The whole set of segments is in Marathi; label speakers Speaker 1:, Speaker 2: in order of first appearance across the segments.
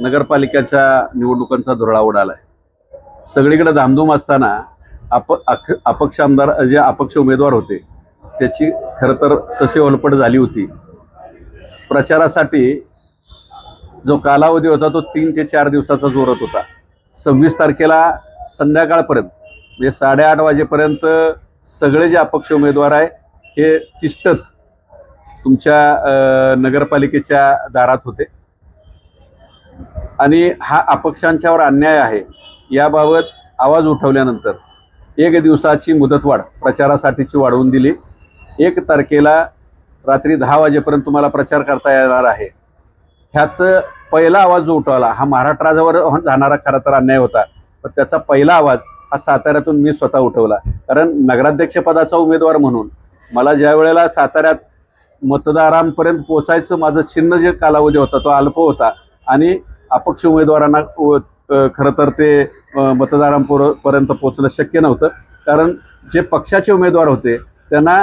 Speaker 1: नगरपालिकेच्या निवडणुकांचा धुरळा आहे सगळीकडे धामधूम असताना अप अख अपक्ष आमदार जे अपक्ष उमेदवार होते त्याची खरं तर ससे ओलपट झाली होती. प्रचारासाठी जो कालावधी होता तो तीन ते चार दिवसाचा जोरत होता. सव्वीस तारखेला संध्याकाळपर्यंत म्हणजे साडेआठ वाजेपर्यंत सगळे जे अपक्ष उमेदवार आहे हे तिष्ठत तुमच्या नगरपालिकेच्या दारात होते. आणि हा अपक्षांच्यावर अन्याय आहे याबाबत आवाज उठवल्यानंतर एक दिवसाची मुदतवाढ प्रचारासाठीची वाढवून दिली. एक तारखेला रात्री दहा वाजेपर्यंत तुम्हाला प्रचार करता येणार आहे. ह्याचं पहिला आवाज जो उठवला हा महाराष्ट्रावर जाणारा खरा तर अन्याय होता. पण त्याचा पहिला आवाज हा साताऱ्यातून मी स्वतः उठवला. कारण नगराध्यक्षपदाचा उमेदवार म्हणून मला ज्या वेळेला साताऱ्यात मतदारांपर्यंत पोचायचं माझं चिन्ह जे कालावधी होता तो अल्प होता. आणि अपक्ष उमेदवारांना खरं तर ते मतदारांपर्यंत पोहोचणं पोचणं शक्य नव्हतं. कारण जे पक्षाचे उमेदवार होते त्यांना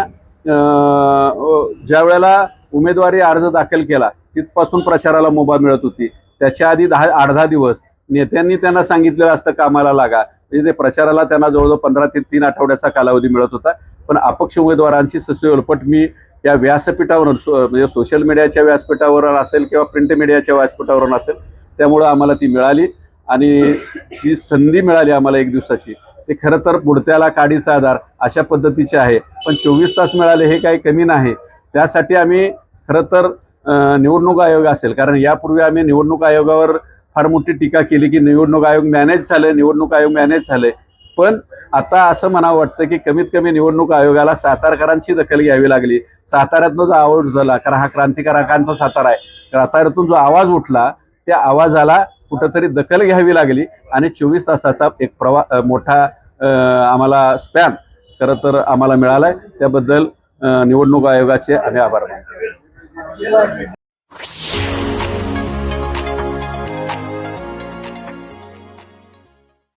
Speaker 1: ज्या वेळेला उमेदवारी अर्ज दाखल केला तिथपासून प्रचाराला मुभा मिळत होती. त्याच्या आधी दहा आठ दहा दिवस नेत्यांनी त्यांना सांगितलेलं असतं कामाला लागा. म्हणजे ते प्रचाराला त्यांना जवळजवळ पंधरा ते तीन आठवड्याचा कालावधी मिळत होता. पण अपक्ष उमेदवारांची सस्योलपट मी या व्यासपीठावरून सो- म्हणजे सोशल मीडियाच्या व्यासपीठावर असेल किंवा प्रिंट मीडियाच्या व्यासपीठावरून असेल त्यामुळं आम्हाला ती मिळाली आणि जी संधी मिळाली आम्हाला एक दिवसाची ते खरं तर पुढत्याला काडीचा आधार अशा पद्धतीचे आहे. पण चोवीस तास मिळाले हे काही कमी नाही. त्यासाठी आम्ही खरं तर निवडणूक आयोग असेल. कारण यापूर्वी आम्ही निवडणूक आयोगावर फार मोठी टीका केली की निवडणूक आयोग मॅनेज झाले निवडणूक आयोग मॅनेज झाले पण आता असं म्हणावं वाटतं की कमीत कमी निवडणूक आयोगाला सातारकरांची दखल घ्यावी लागली. साताऱ्यातनं जो आवाज झाला कारण हा क्रांतिकारकांचा सातारा आहे. साताऱ्यातून जो आवाज उठला त्या आवाजाला कुठंतरी दखल घ्यावी लागली आणि चोवीस तासाचा एक प्रवा मोठा आम्हाला स्पॅन खरं तर आम्हाला मिळालाय. त्याबद्दल निवडणूक आयोगाचे आम्ही आभार मानतो.